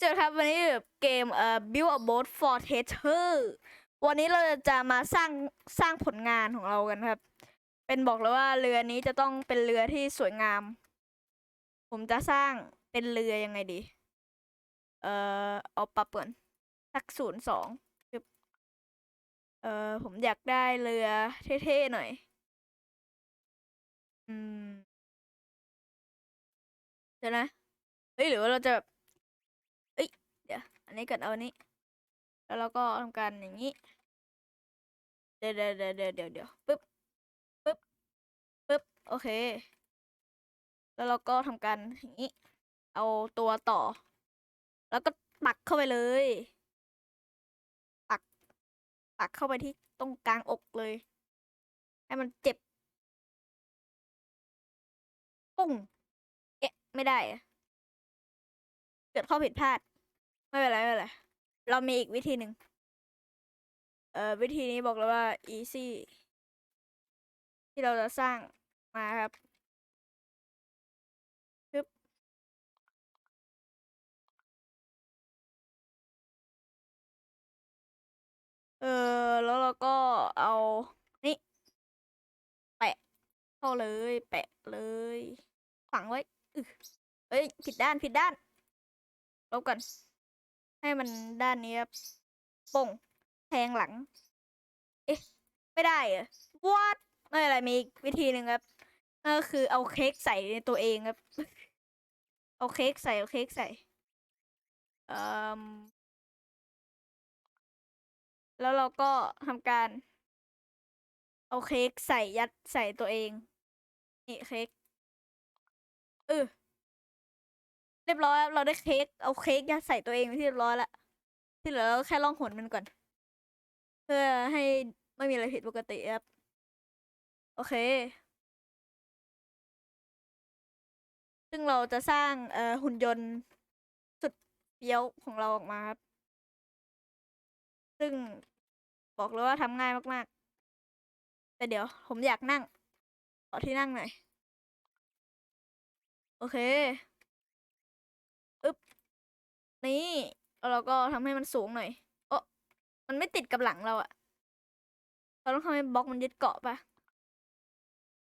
เจอครับวันนี้เกมเอ่อ Build a Boat for Treasure วันนี้เราจะมาสร้างสร้างผลงานของเรากันครับ เป็นบอกเลยว่าเรือนี้จะต้องเป็นเรือที่สวยงาม ผมจะสร้างเป็นเรือยังไงดี เอ่อเอาปรับก่อนสักศูนย์สองเอ่อผมอยากได้เรือเท่ๆหน่อย อืมเดี๋ยวนะเฮ้ยหรือว่าเราจะแบบ อันนี้ก่อนเอาอันนี้ แล้วเราก็ทำการอย่างนี้เดี๋ยวเดี๋ยวเดี๋ยวเดี๋ยวเดี๋ยวเดี๋ยวปึ๊บปึ๊บปึ๊บโอเค แล้วเราก็ทำการอย่างนี้ เอาตัวต่อ แล้วก็ปักเข้าไปเลย ปัก ปักเข้าไปที่ตรงกลางอกเลย ให้มันเจ็บปุ้ง เอ๊ะ ไม่ได้ เกิดข้อผิดพลาด ไม่เป็นไรไม่เป็นไรเรามีอีกวิธีหนึ่งเอ่อวิธีนี้บอกเลยว่า easy ที่เราจะสร้างมาครับปึ๊บเออแล้วเราก็เอานี่ แปะเข้าเลย แปะเลยฝังไว้เอ้ยผิดด้านผิดด้านลบก่อน ให้มันด้านนี้ครับป่งแทงหลัง เอ๊ะ ไม่ได้เหรอ what ไม่เป็นไรมีวิธีหนึ่งครับก็คือเอาเค้กใส่ในตัวเองครับ เอาเค้กใส่ เอาเค้กใส่เอ่มแล้วเราก็ทำการ เอาเค้กใส่ยัดใส่ตัวเอง นี่เค้กเออ เรียบร้อยครับเราได้เค้กเอาเค้กยัดใส่ตัวเองไปที่เรียบร้อยแล้วที่เหลือเราแค่ล่องหนมันก่อน เพื่อให้ไม่มีอะไรผิดปกติครับโอเค ซึ่งเราจะสร้างเอ่อหุ่นยนต์สุดเฟี้ยวของเราออกมาครับ ซึ่งบอกเลยว่าทำง่ายมาก ๆ แต่เดี๋ยวผมอยากนั่งขอที่นั่งหน่อย โอเค อึ๊บนี่แล้วเราก็ทำให้มันสูงหน่อยโอ้มันไม่ติดกับหลังเราอะเราต้องทำให้บล็อกมันยึดเกาะปะ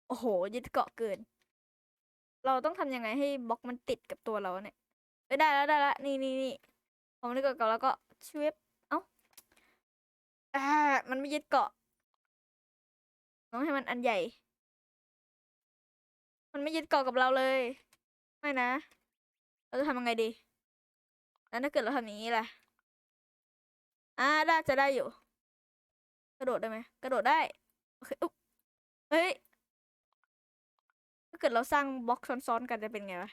โอ้โห ยึดเกาะเกิน เราต้องทำยังไงให้บล็อกมันติดกับตัวเราเนี่ยเอ้ยได้แล้วได้แล้วนี่นี่นี่ผมนึกก่อนแล้วก็ชวบเอ้าอ่ามันไม่ยึดเกาะต้องให้มันอันใหญ่ มันไม่ยึดเกาะกับเราเลย ไม่นะ เราจะทำยังไงดี แล้วถ้าเกิดเราทำอย่างนี้ล่ะอ่าได้จะได้อยู่ กระโดดได้ไหมกระโดดได้โอเคอุ๊บเฮ้ยถ้าเกิดเราสร้างบล็อกซ้อนๆกันจะเป็นไงวะ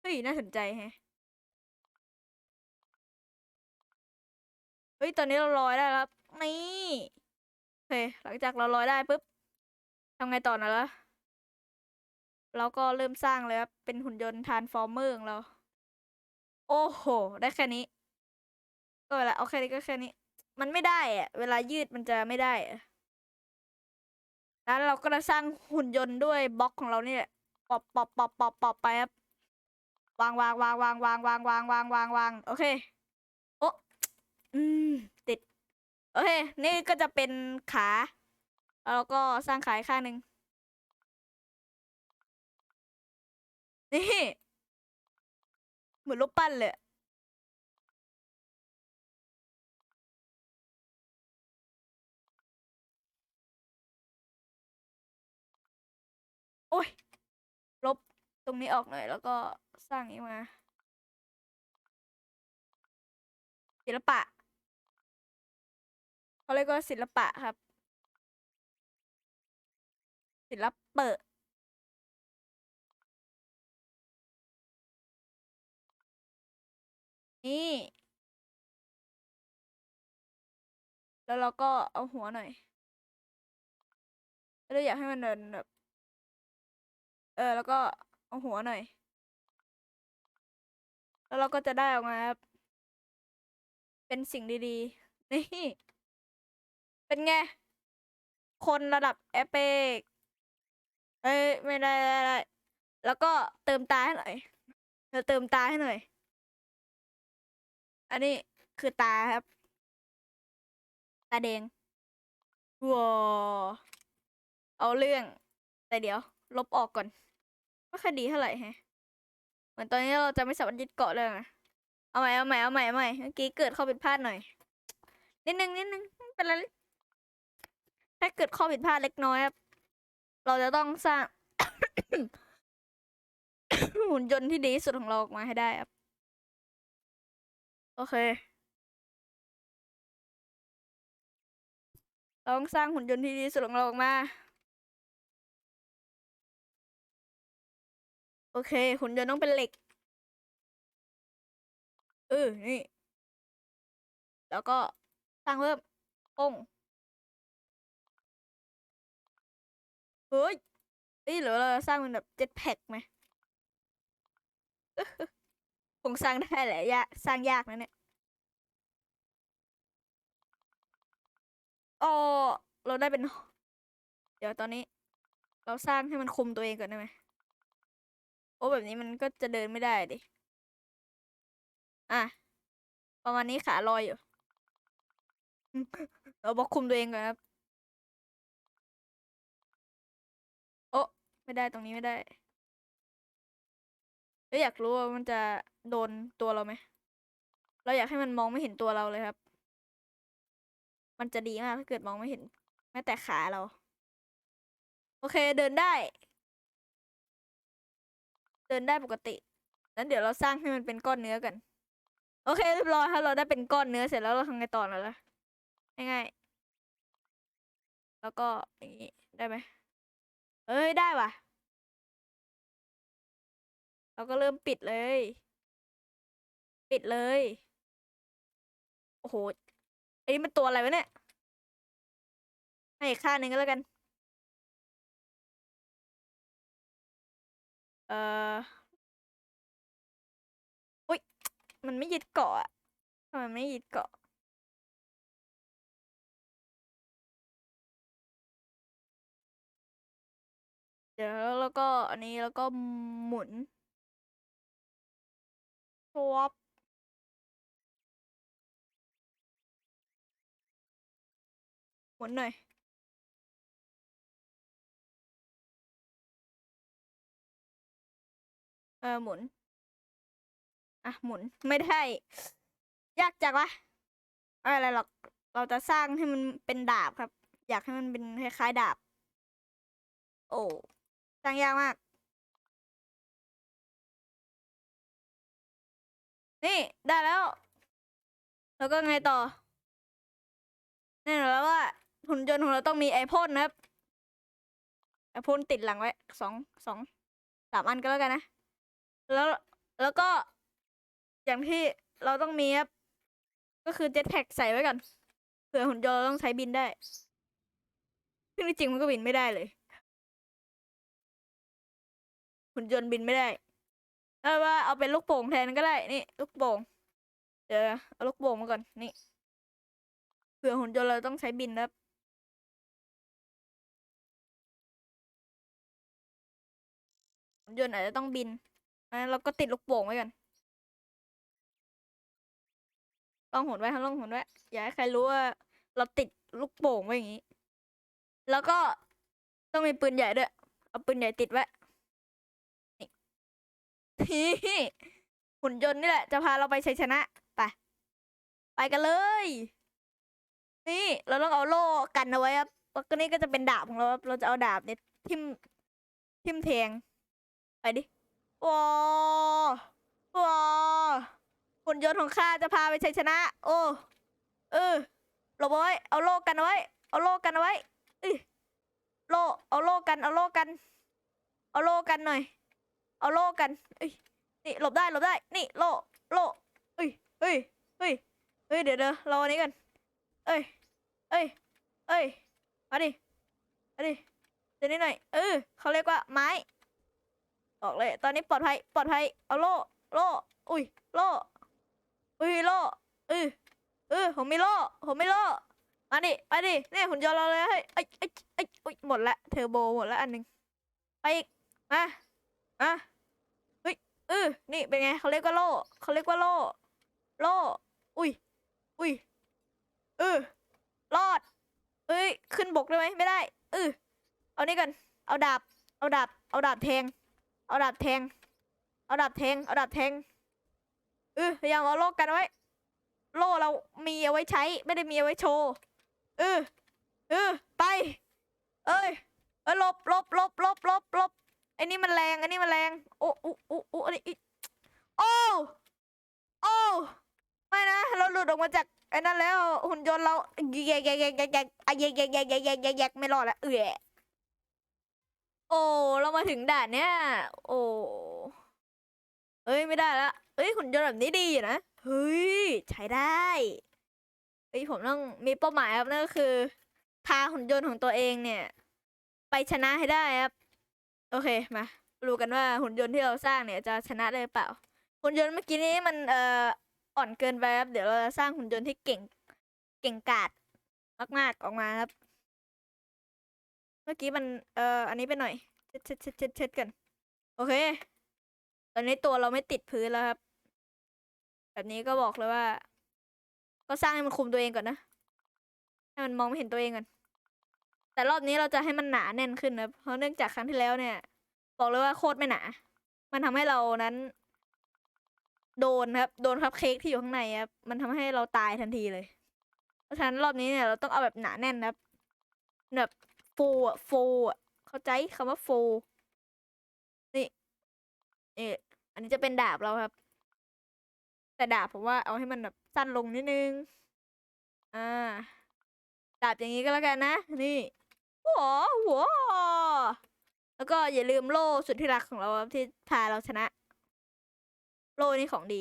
เฮ้ยน่าสนใจแฮะเฮ้ยตอนนี้เราลอยได้แล้วนี่โอเคหลังจากเราลอยได้ปุ๊บทำไงต่อนะล่ะ เราก็เริ่มสร้างเลยครับ เป็นหุ่นยนต์ทานฟอร์เมอร์ของเรา โอ้โห ได้แค่นี้ ก็เวลาเอาแค่นี้ก็แค่นี้ มันไม่ได้อะเวลายืดมันจะไม่ได้อะแล้วเราก็จะสร้างหุ่นยนต์ด้วยบล็อกของเราเนี่แหละปอบปอบปอบปอบปอบไปครับวางวางวางวางวางวางวางวางวางวางโอเคโอ้อืมติด โอเค นี่ก็จะเป็นขา แล้วเราก็สร้างขาอีกข้างหนึ่ง นี่ เหมือนรูปปั้นเลยอะโอ้ย ลบตรงนี้ออกหน่อย แล้วก็สร้างนี้มาศิลปะเขาเรียกว่าศิลปะครับ ศิลปะ นี่ แล้วเราก็เอาหัวหน่อยเราอยากให้มันเดินแบบ เออ แล้วก็เอาหัวหน่อย แล้วเราก็จะได้ออกมาครับ เป็นสิ่งดีๆ นี่ เป็นไง คนระดับเอเปกเอ้ย ไม่ได้ได้ได้แล้วก็เติมตาให้หน่อยเดี๋ยวเติมตาให้หน่อย อันนี้คือตาครับ ตาแดงว้าวเอาเรื่อง แต่เดี๋ยว ลบออกก่อนไม่คดีเท่าไหร่แฮะ เหมือนตอนนี้เราจะไม่สามารถยึดเกาะเลยนะเอาใหม่เอาใหม่เอาใหม่เอาใหม่เมื่อกี้เกิดข้อผิดพลาดหน่อย นิดนึงนิดนึงไม่เป็นไรถ้าเกิดข้อผิดพลาดเล็กน้อยครับ เราจะต้องสร้างหุ่นยนต์ที่ดีที่สุดของเราออกมาให้ได้ครับ โอเค เราต้องสร้างหุ่นยนต์ที่ดีสุดของเราออกมา โอเค หุ่นยนต์ต้องเป็นเหล็ก เออ นี่ แล้วก็สร้างเพิ่มโป้งเฮ้ยเอ้ยหรือเราสร้างเป็นแบบเจ็ตแพ็กไหม คงสร้างได้แหละยากสร้างยากนะเนี่ยอ๋อเราได้เป็น เดี๋ยวตอนนี้ เราสร้างให้มันคุมตัวเองก่อนได้ไหมโอ้แบบนี้มันก็จะเดินไม่ได้ดิ อะ ประมาณนี้ขาลอยอยู่ เราบอกคุมตัวเองก่อนครับ โอ้ไม่ได้ตรงนี้ไม่ได้ แล้วอยากรู้ว่ามันจะโดนตัวเราไหม เราอยากให้มันมองไม่เห็นตัวเราเลยครับ มันจะดีมากถ้าเกิดมองไม่เห็น แม้แต่ขาเรา โอเคเดินได้ เดินได้ปกตินั้นเดี๋ยวเราสร้างให้มันเป็นก้อนเนื้อกัน โอเคเรียบร้อยครับเราได้เป็นก้อนเนื้อเสร็จแล้วเราทำไงต่อแล้วล่ะง่ายๆแล้วก็อย่างนี้ได้ไหมเอ้ยได้ว่ะ เราก็เริ่มปิดเลย ปิดเลย โอ้โหอันนี้มันตัวอะไรวะเนี่ย ให้อีกค่าหนึ่งก็แล้วกัน เอ่ออุ๊ย มันไม่ยึดเกาะอะทำไมไม่ยึดเกาะเดี๋ยวแล้วก็อันนี้แล้วก็หมุน สวอปหมุนหน่อย เออหมุน อะ หมุน ไม่ได้ ยากจังวะอะไรหรอก เราจะสร้างให้มันเป็นดาบครับ อยากให้มันเป็นคล้ายๆดาบ โอ้ สร้างยากมาก นี่ได้แล้ว แล้วก็ไงต่อแน่นอนแล้วว่าหุ่นยนต์ของเราต้องมีไอพ่นนะครับไอพ่นติดหลังไว้สองสองสามอันก็แล้วกันนะ แล้วแล้วก็อย่างที่เราต้องมีครับ ก็คือเจ็ตแพ็กใส่ไว้ก่อนเผื่อหุ่นยนต์เราต้องใช้บินได้ซึ่งที่จริงมันก็บินไม่ได้เลย หุ่นยนต์บินไม่ได้ เอาว่าเอาเป็นลูกโป่งแทนก็ได้ นี่ ลูกโป่ง เดี๋ยวเอาลูกโป่งมาก่อน นี่ เผื่อหุ่นยนต์เราต้องใช้บินนะครับหุ่นยนต์อาจจะต้องบินงั้นเราก็ติดลูกโป่งไว้กันลองหมุนไว้ครับลองหมุนไว้ อย่าให้ใครรู้ว่า เราติดลูกโป่งไว้อย่างนี้ แล้วก็ต้องมีปืนใหญ่ด้วย เอาปืนใหญ่ติดไว้ นี่หุ่นยนต์นี่แหละ จะพาเราไปชัยชนะ ไป ไปกันเลย นี่ เราต้องเอาโล่กันเอาไว้ครับแล้วก็นี่ก็จะเป็นดาบของเราครับเราจะเอาดาบเนี่ยทิมทิมแทง ไปดิว้าวว้าหุ่นยนต์ของข้าจะพาไปชัยชนะ โอ้ เออหลบเอาไว้ เอาโล่กันเอาไว้ เอาโล่กันเอาไว้เอ้ยโล่ เอาโล่กัน เอาโล่กัน เอาโล่กันหน่อย เอาโล่กันเอ้ยนี่หลบได้หลบได้ นี่โล่โล่เอ้ยเฮ้ยเฮ้ยเฮ้ยเดี๋ยวเดี๋ยวรออันนี้กัน เอ้ยเอ้ยเอ้ยมาดิมาดิเดี๋ยวนี้หน่อยเออเขาเรียกว่าไม้บอกเลย ตอนนี้ปลอดภัยปลอดภัยเอาโล่โล่อุ้ยโล่อุ้ยโล่เออเออผมมีโล่ผมมีโล่มาดิไปดิเนี่ยหุ่นยนต์เราเลยเฮ้ยเอ้ยเอ้ยเอ้ยอุ้ยหมดละเทอร์โบหมดละอันหนึ่งไปอีกมา มาเฮ้ยเออนี่เป็นไงเขาเรียกว่าโล่เขาเรียกว่าโล่โล่อุ้ยอุ้ยเออรอดเอ้ยขึ้นบกได้ไหมไม่ได้เออเอานี่กันเอาดาบเอาดาบเอาดาบแทง เอาดาบแทง เอาดาบแทง เอาดาบแทงเออพยายามเอาโล่กันไว้ โล่เรามีเอาไว้ใช้ ไม่ได้มีเอาไว้โชว์เออเออไป เอ้ยเออลบลบลบลบลบลบ ไอ้นี่มันแรงไอ้นี่มันแรงโอ้โอู้อู้อู้อันนี้อิโอ้โอ้ไม่นะเราหลุดออกมาจากไอ้นั่นแล้วหุ่นยนต์เราแยกแยกแยกแยกแยกแยกแยกแยกแยกแยกแยกแยกไม่รอดละเอือโอ้เรามาถึงด่านเนี้ยโอ้เอ้ยไม่ได้ละเอ้ยหุ่นยนต์แบบนี้ดีอยู่นะเฮ้ยใช้ได้เฮ้ยผมต้องมีเป้าหมายครับนั่นก็คือพาหุ่นยนต์ของตัวเองเนี่ย ไปชนะให้ได้ครับ โอเคมาดูกันว่าหุ่นยนต์ที่เราสร้างเนี่ยจะชนะได้หรือเปล่า หุ่นยนต์เมื่อกี้นี้มันเอ่ออ่อนเกินไปครับเดี๋ยวเราจะสร้างหุ่นยนต์ที่เก่ง เก่งกาจมากๆออกมาครับ เมื่อกี้มันเอ่ออันนี้ไปหน่อยเช็ดเช็ดเช็ดเช็ดเช็ดกัน โอเค ตอนนี้ตัวเราไม่ติดพื้นแล้วครับ แบบนี้ก็บอกเลยว่า ก็สร้างให้มันคุมตัวเองก่อนนะให้มันมองไม่เห็นตัวเองก่อน แต่รอบนี้เราจะให้มันหนาแน่นขึ้นนะเพราะเนื่องจากครั้งที่แล้วเนี่ย บอกเลยว่าโคตรไม่หนา มันทำให้เรานั้น โดนครับ โดนคัพเค้กที่อยู่ข้างในครับ มันทำให้เราตายทันทีเลย เพราะฉะนั้นรอบนี้เนี่ยเราต้องเอาแบบหนาแน่นครับแบบฟูอะฟูอะเข้าใจคำว่าฟูนี่เอออันนี้จะเป็นดาบเราครับ แต่ดาบผมว่าเอาให้มันแบบสั้นลงนิดนึง อ่าดาบอย่างนี้ก็แล้วกันนะ นี่ หัวหัวแล้วก็อย่าลืมโล่สุดที่รักของเราที่พาเราชนะ โล่นี่ของดี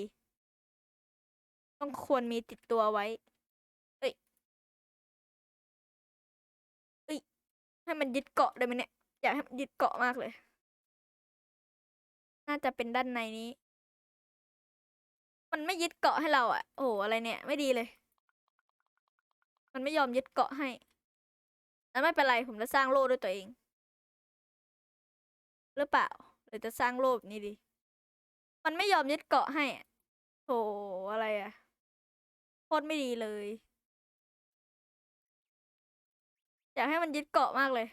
ต้องควรมีติดตัวไว้ เอ้ยเอ้ยให้มันยึดเกาะได้ไหมเนี่ย อยากให้มันยึดเกาะมากเลย น่าจะเป็นด้านในนี้ มันไม่ยึดเกาะให้เราอะโอ้อะไรเนี่ย ไม่ดีเลย มันไม่ยอมยึดเกาะให้ แล้วไม่เป็นไรผมจะสร้างโล่ด้วยตัวเอง หรือเปล่าหรือจะสร้างโล่แบบนี้ดี มันไม่ยอมยึดเกาะให้โถอะไรอะโคตรไม่ดีเลย อยากให้มันยึดเกาะมากเลย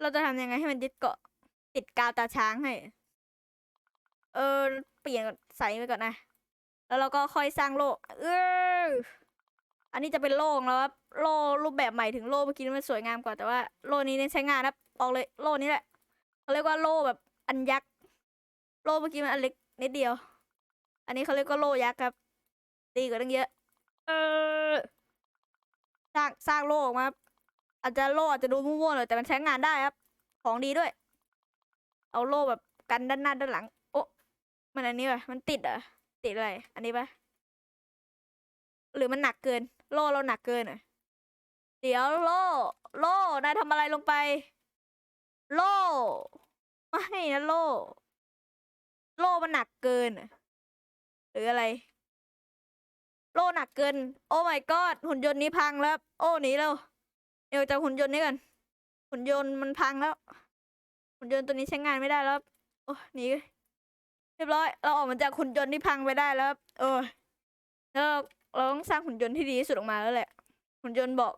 เราจะทำยังไงให้มันยึดเกาะ ติดกาวตาช้างให้ เออ เปลี่ยนใส่ไปก่อนนะ แล้วเราก็ค่อยสร้างโล่เออ อันนี้จะเป็นโล่ของเราครับโล่รูปแบบใหม่ถึงโล่เมื่อกี้มันสวยงามกว่าแต่ว่าโล่นี้เนี่ยใช้งานครับบอกเลยโล่นี้แหละเขาเรียกว่าโล่แบบอันยักษ์โล่เมื่อกี้มันอันเล็กนิดเดียว อันนี้เขาเรียกว่าโล่ยักษ์ครับ ดีกว่าตั้งเยอะ เออสร้างสร้างโล่ออกมาครับอาจจะโล่อาจจะดูมั่วๆหน่อยแต่มันใช้งานได้ครับ ของดีด้วย เอาโล่แบบกันด้านหน้าด้านหลัง โอ้มันอันนี้ปะมันติดเหรอติดอะไรอันนี้ปะหรือมันหนักเกิน โลเราหนักเกินอะ เดี๋ยวโลโลนายทำอะไรลงไป โลไม่นะโลโลมันหนักเกินอะหรืออะไร โลหนักเกิน โอ้ my god หุ่นยนต์นี้พังแล้ว โอ้หนีแล้วเดี๋ยวจากหุ่นยนต์นี้กันหุ่นยนต์มันพังแล้ว หุ่นยนต์ตัวนี้ใช้งานไม่ได้แล้วโอ้หนีเรียบร้อย เราออกมาจากหุ่นยนต์ที่พังไปได้แล้ว เออแล้ว เราต้องสร้างหุ่นยนต์ที่ดีที่สุดออกมาแล้วแหละ หุ่นยนต์บอก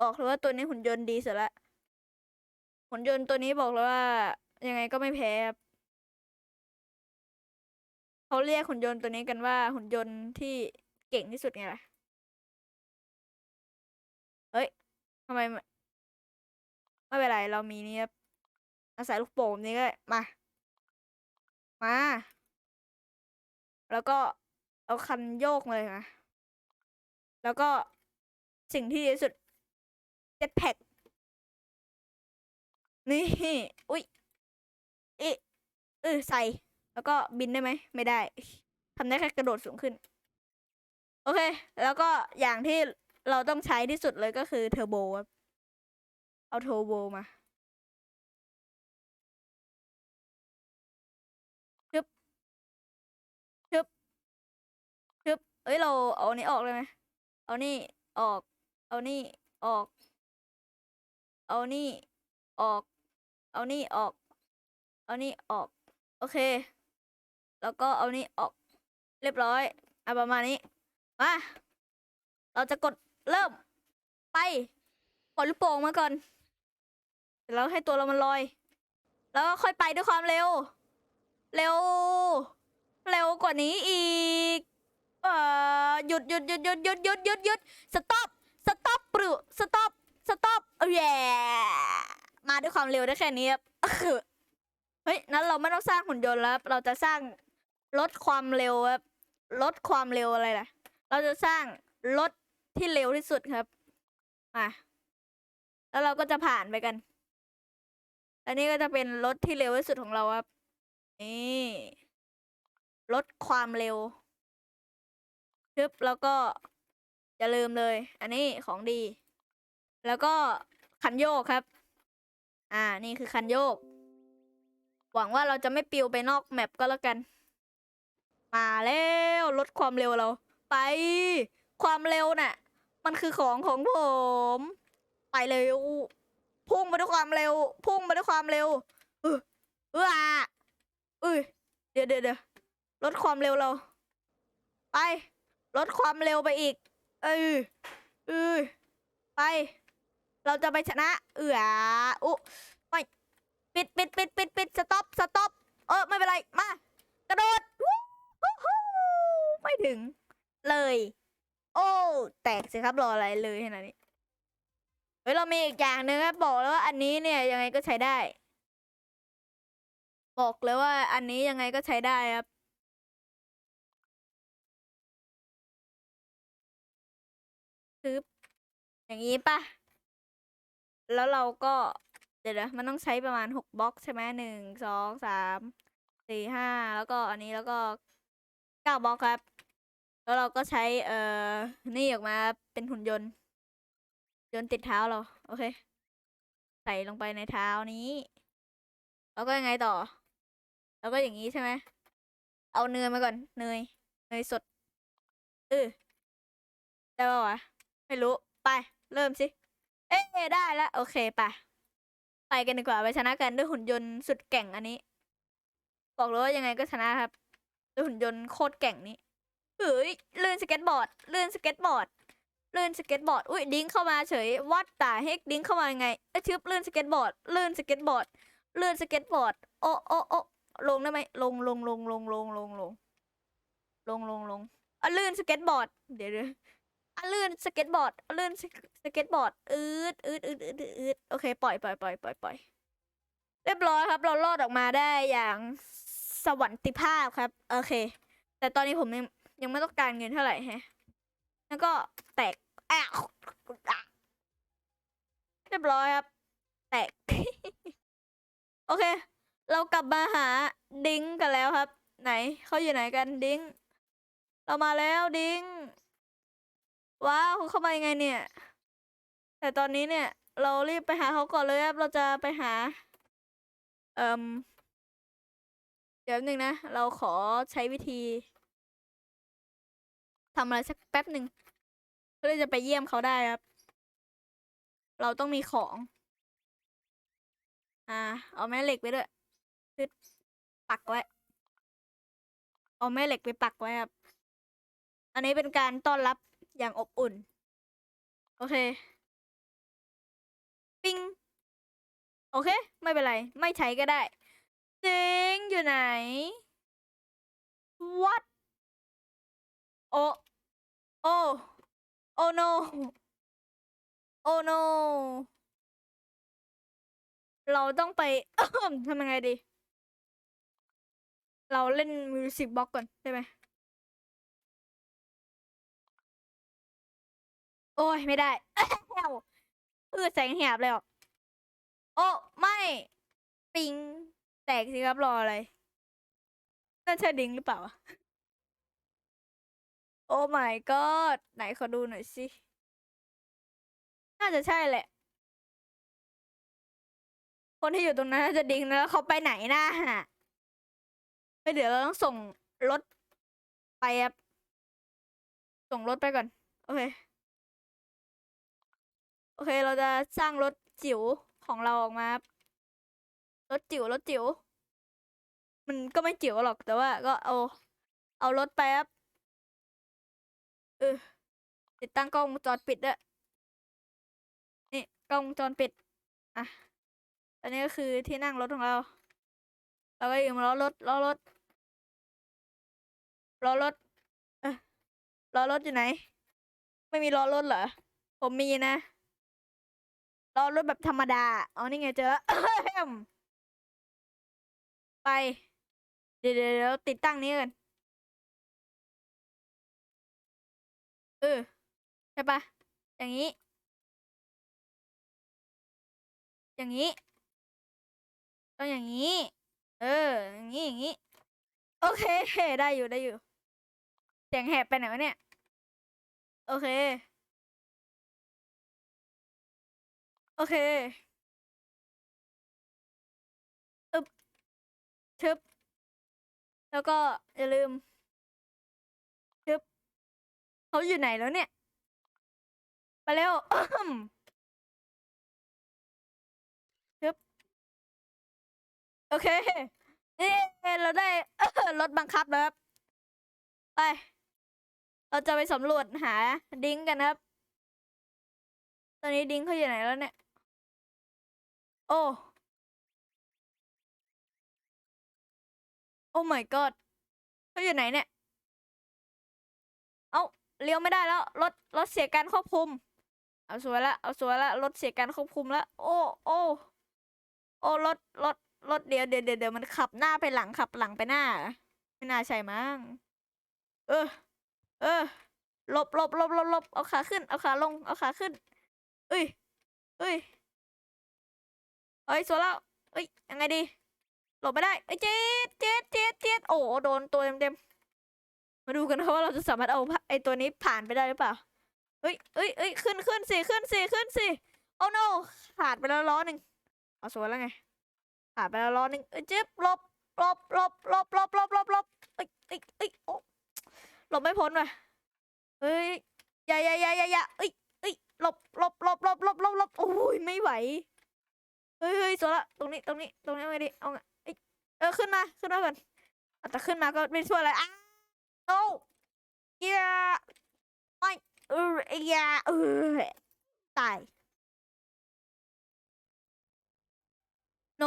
บอกเลยว่าตัวนี้หุ่นยนต์ดีสุดละหุ่นยนต์ตัวนี้บอกเลยว่ายังไงก็ไม่แพ้เขาเรียกหุ่นยนต์ตัวนี้กันว่าหุ่นยนต์ที่เก่งที่สุดไงล่ะเฮ้ยทำไมไม่ไม่เป็นไรเรามีนี่ครับอาศัยลูกโป่งนี้ก็มา มา แล้วก็เอาคันโยกมาเลยนะ แล้วก็สิ่งที่ดีสุดเจ็ตแพ็กนี่ อุ๊ยเอะเออใส่ แล้วก็บินได้ไหม ไม่ได้ ทำได้แค่กระโดดสูงขึ้น โอเค แล้วก็อย่างที่เราต้องใช้ที่สุดเลยก็คือเทอร์โบครับ เอาเทอร์โบมาชึบชึบชึบเอ้ย เราเอาอันนี้ออกเลยไหม เอานี่ออก เอานี่ออก เอานี่ออก เอานี่ออก เอานี่ออก โอเค แล้วก็เอานี้ออก เรียบร้อยอะประมาณนี้ มา เราจะกดเริ่ม ไปปล่อยลูกโป่งมาก่อนแล้วให้ตัวเรามันลอย แล้วก็ค่อยไปด้วยความเร็ว เร็ว เร็วกว่านี้อีก เอ่อหยุดหยุดหยุดหยุดหยุดหยุดหยุดหยุดสต็อปสต็อปปรุสต็อปสต็อปแย่มาด้วยความเร็วได้แค่นี้ครับเฮ้ยนั้นเราไม่ต้องสร้างหุ่นยนต์แล้ว เราจะสร้างลดความเร็วครับลดความเร็วอะไรล่ะเราจะสร้างรถที่เร็วที่สุดครับมาแล้วเราก็จะผ่านไปกัน อันนี้ก็จะเป็นรถที่เร็วที่สุดของเราครับนี่ลดความเร็วึบแล้วก็อย่าลืมเลย อันนี้ของดี แล้วก็คันโยกครับ อ่านี่คือคันโยก หวังว่าเราจะไม่ปิวไปนอกแมปก็แล้วกัน มาแล้วลดความเร็วเรา ไป ความเร็วน่ะ มันคือของของผม ไปเร็วพุ่งไปด้วยความเร็ว พุ่งไปด้วยความเร็วเออเอออะเอ้ยเดี๋ยวเดี๋ยวลดความเร็วเรา ไป ลดความเร็วไปอีก เออเออไป เราจะไปชนะ เอืออุไม่ปิดปิดปิดปิดปิดสต็อปสต็อปเออไม่เป็นไร มากระโดดไม่ถึง เลย โอ้ แตกสิครับรออะไรเลยขนาดนี้เฮ้ยเรามีอีกอย่างหนึ่งครับบอกแล้วว่าอันนี้เนี่ยยังไงก็ใช้ได้ บอกเลยว่าอันนี้ยังไงก็ใช้ได้ครับ คืออย่างนี้ปะแล้วเราก็เดี๋ยวนะมันต้องใช้ประมาณหกบล็อกใช่ไหมหนึ่งสองสามสี่ห้าแล้วก็อันนี้แล้วก็เก้าบล็อกครับ แล้วเราก็ใช้เอ่อนี่ออกมาเป็นหุ่นยนต์ ยนต์ติดเท้าเรา โอเค ใส่ลงไปในเท้านี้ แล้วก็ยังไงต่อ แล้วก็อย่างนี้ใช่ไหมเอาเนยมาก่อนเนยเนยสดเออได้ป่าวะ ไม่รู้ ไป เริ่มสิ เอ๊ะได้แล้ว โอเคไป ไปกันดีกว่า ไปชนะกันด้วยหุ่นยนต์สุดแก่งอันนี้ บอกเลยว่ายังไงก็ชนะครับด้วยหุ่นยนต์โคตรแก่งนี้เฮ้ยลื่นสเก็ตบอร์ดลื่นสเก็ตบอร์ดลื่นสเก็ตบอร์ด อุ้ยดิ้งเข้ามาเฉย วัดตาเฮกดิ้งเข้ามายังไงเอ้ชึบลื่นสเก็ตบอร์ดลื่นสเก็ตบอร์ดลื่นสเก็ตบอร์ด โอ้โอ้โอ้ลงได้ไหมลงลงลงลงลงลงลงลงลงลงอะลื่นสเก็ตบอร์ด เดี๋ยวเดี๋ยว อะลื่นสเก็ตบอร์ดลื่นสเก็ตบอร์ดอืดอืดอืดอืดอืดโอเคปล่อยปล่อยปล่อยปล่อยปล่อยเรียบร้อยครับ เรารอดออกมาได้อย่างสวรรติภาพครับ โอเค แต่ตอนนี้ผมยังยังไม่ต้องการเงินเท่าไหร่แฮะแล้วก็แตกอ้าวอะเรียบร้อยครับ แตก โอเค เรากลับมาหาดิ้งกันแล้วครับ ไหนเขาอยู่ไหนกันดิ้ง เรามาแล้วดิ้ง ว้าวเขาเข้ามายังไงเนี่ย แต่ตอนนี้เนี่ย เรารีบไปหาเขาก่อนเลยครับ เราจะไปหา เอ่มเดี๋ยวแป๊บนึงนะ เราขอใช้วิธีทำอะไรสักแป๊บหนึ่งเพื่อจะไปเยี่ยมเขาได้ครับ เราต้องมีของ อ่า เอาแม่เหล็กไปด้วยคือปักไว้ เอาแม่เหล็กไปปักไว้ครับ อันนี้เป็นการต้อนรับ อย่างอบอุ่น โอเค ปิ้ง โอเค ไม่เป็นไร ไม่ใช้ก็ได้จริงอยู่ไหน what โอโอโอ no โอ no เราต้องไปทำยังไงดี เราเล่นมิวสิกบ็อกก่อนได้ไหม โอ้ยไม่ได้เออแสงแหบเลยอะโอ้ไม่ปิงแตกสิครับรออะไรนั่นใช่ดิงหรือเปล่า โอ้ my god ไหนขอดูหน่อยสิ น่าจะใช่แหละ คนที่อยู่ตรงนั้นน่าจะดิงแล้วเขาไปไหนนะไปเดี๋ยวเราต้องส่งรถไปครับส่งรถไปก่อน โอเค อเคเราจะสร้างรถจิ๋วของเราออกมา รถจิ๋วรถจิ๋ว มันก็ไม่จิ๋วหรอกแต่ว่า ก็เอา เอารถไปครับเออติดตั้งกล้องวงจรปิดด้วยนี่กล้องวงจรปิด อะ อันนี้ก็คือที่นั่งรถของเรา เราก็อยู่บนล้อรถล้อรถล้อรถเออล้อรถอยู่ไหน ไม่มีล้อรถเหรอ ผมมีนะ ล้อรถแบบธรรมดา อ๋อ นี่ไงเจอ ไปเดี๋ยวเดี๋ยวเดี๋ยวติดตั้งนี้กันเออ ใช่ปะอย่างนี้ อย่างนี้ ต้องอย่างนี้ เออ อย่างนี้ อย่างนี้ โอเค ได้อยู่ได้อยู่ เสียงแหบไปไหนวะเนี่ย โอเค โอเคอึบชึบ แล้วก็อย่าลืมชึบเขาอยู่ไหนแล้วเนี่ย ไปเร็วชึบ โอเค นี่เราได้รถบังคับแล้วครับ ไป เราจะไปสำรวจหาดิ้งกันครับ ตอนนี้ดิ้งเขาอยู่ไหนแล้วเนี่ย โอ้ โอ้ my god เขาอยู่ไหนเนี่ย เอ้าเลี้ยวไม่ได้แล้ว รถ รถเสียการควบคุม เอาสวยละ เอาสวยละ รถเสียการควบคุมแล้วโอ้ โอ้ โอ้ รถ รถ รถเดี๋ยวเดี๋ยวเดี๋ยวเดี๋ยวมันขับหน้าไปหลังขับหลังไปหน้า ไม่น่าใช่มั้ง เออ เออหลบหลบหลบหลบหลบเอาขาขึ้น เอาขาลง เอาขาขึ้นเอ้ยเอ้ย เอ้ยสวยแล้วเอ้ยยังไงดีหลบไม่ได้เอ้ยเจ็ดเจ็ดเจ็ดเจ็ดโอ้โดนตัวเต็มเต็มๆมาดูกันนะว่าเราจะสามารถเอาไอ้ตัวนี้ผ่านไปได้หรือเปล่าเฮ้ยเอ้ยเอ้ยขึ้นขึ้นสิขึ้นสิขึ้นสิโอ้ no ขาดไปแล้วล้อหนึ่งเอาสวยแล้วไงขาดไปแล้วล้อหนึ่งเอ้ยเจ็บหลบหลบหลบหลบหลบหลบหลบหลบเอ้ยเอ้ยเอ้ยโอ้หลบไม่พ้นว่ะเฮ้ยอย่าอย่าอย่าอย่าอย่าเอ้ยเอ้ยหลบหลบหลบหลบหลบหลบหลบโอ้ยไม่ไหว เฮ้ยเฮ้ยสวยละตรงนี้ตรงนี้ตรงนี้เอาไงดีเอาไงเออขึ้นมาขึ้นมาก่อนอะแต่ขึ้นมาก็ไม่ช่วยอะไรอ้าว no อย่าไม่เออยาเออตาย no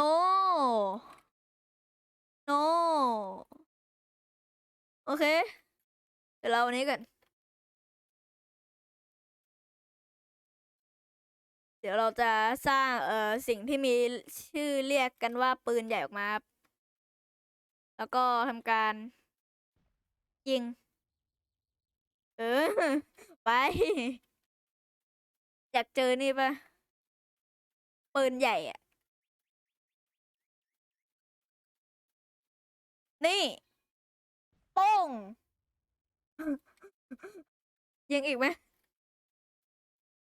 no โอเค เดี๋ยวเราอันนี้กัน เดี๋ยวเราจะสร้างเอ่อสิ่งที่มีชื่อเรียกกันว่าปืนใหญ่ออกมาครับแล้วก็ทำการยิง เออ ไป อยากเจอนี่ปะปืนใหญ่อะนี่โป้งยิงอีกไหม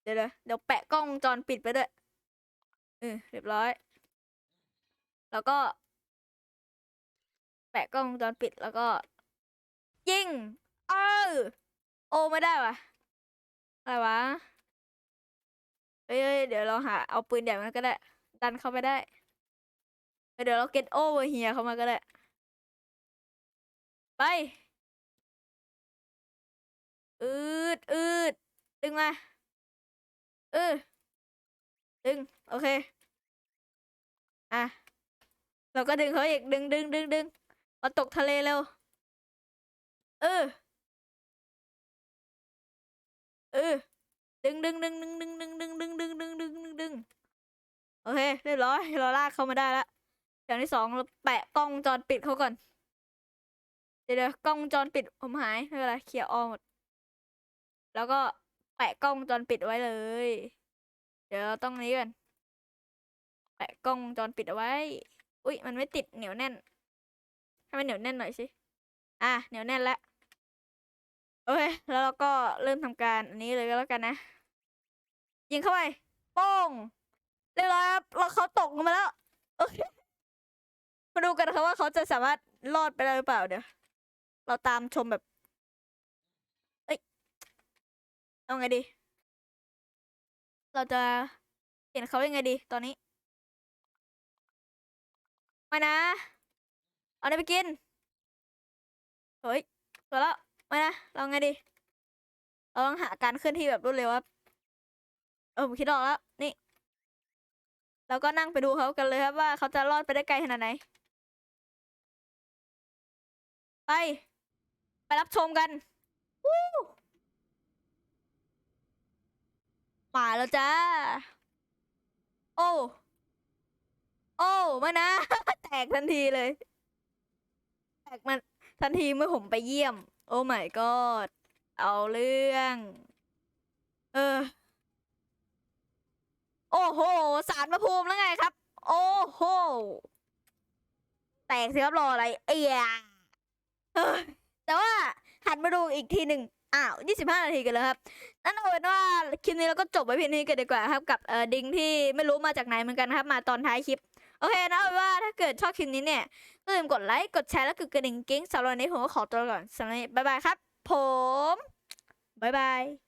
เดี๋ยวเดี๋ยวเดี๋ยวแปะกล้องวงจรปิดไปด้วยเออเรียบร้อย แล้วก็ แปะกล้องวงจรปิดแล้วก็ ยิงเออโอไม่ได้วะอะไรวะเอ้ยเดี๋ยวเราหาเอาปืนใหญ่มันก็ได้ ดันเข้าไปได้เออเดี๋ยวเราเก็ตโอเวอร์เฮียเข้ามาก็ได้ ไป อืดอืดดึงมา เออดึง โอเค อะ เราก็ดึงเขาอีก ดึงดึงดึงดึงมาตกทะเลเร็ว เออ เออ ดึงดึงดึงดึงดึงดึงดึงดึงดึงดึงดึงดึงดึงโอเค เรียบร้อย เราลากเขามาได้แล้วอย่างที่สองเราแปะกล้องจรปิดเขาก่อน เดี๋ยวเดี๋ยวกล้องจรปิดผมหายไม่เป็นไรเคลียร์ออหมด แล้วก็ แปะกล้องวงจรปิดไว้เลย เดี๋ยวเราต้องนี้ก่อนแปะกล้องวงจรปิดเอาไว้ อุ้ยมันไม่ติดเหนียวแน่น ให้มันเหนียวแน่นหน่อยสิ อะเหนียวแน่นแล้วโอเคแล้วเราก็เริ่มทำการอันนี้เลยก็แล้วกันนะ ยิงเข้าไปโป้งเรียบร้อยครับเราเขาตกลงมาแล้วโอเคมาดูกันนะครับว่าเขาจะสามารถรอดไปได้หรือเปล่าเดี๋ยว เราตามชมแบบ เอ้ย เอาไงดี เราจะเห็นเขายังไงดี ตอนนี้ม่นะ เอาเนี่ยไปกินเฮ้ยตัวแล้วมานะ เราไงดี เราต้องหาการเคลื่อนที่แบบรวดเร็วครับเออผมคิดออกแล้ว นี่ เราก็นั่งไปดูเขากันเลยครับว่าเขาจะรอดไปได้ไกลขนาดไหน ไป ไปรับชมกันวู้ มาแล้วจ้า โอ้ โอ้มานะ แตกทันทีเลย แตกมันทันทีเมื่อผมไปเยี่ยม โอ้ my god เอาเรื่อง เออ โอ้โห สารพระภูมิแล้วไงครับ โอ้โห แตกสิครับรออะไร เอียแต่ว่าหันมาดูอีกทีหนึ่ง อ้าว 25 นาทีกันแล้วครับ นั่นเอาเป็นว่าคลิปนี้เราก็จบไว้เพียงนี้กันดีกว่าครับ กับเออดิงที่ไม่รู้มาจากไหนเหมือนกันนะครับ มาตอนท้ายคลิป โอเคนะเอาเป็นว่าถ้าเกิดชอบคลิปนี้เนี่ยก็อย่าลืมกดไลค์ กดแชร์ และกดกระดิ่งกิ้งสำหรับวันนี้ผมก็ขอตัวก่อนสำหรับวันนี้บ๊ายบายครับ ผมบ๊ายบาย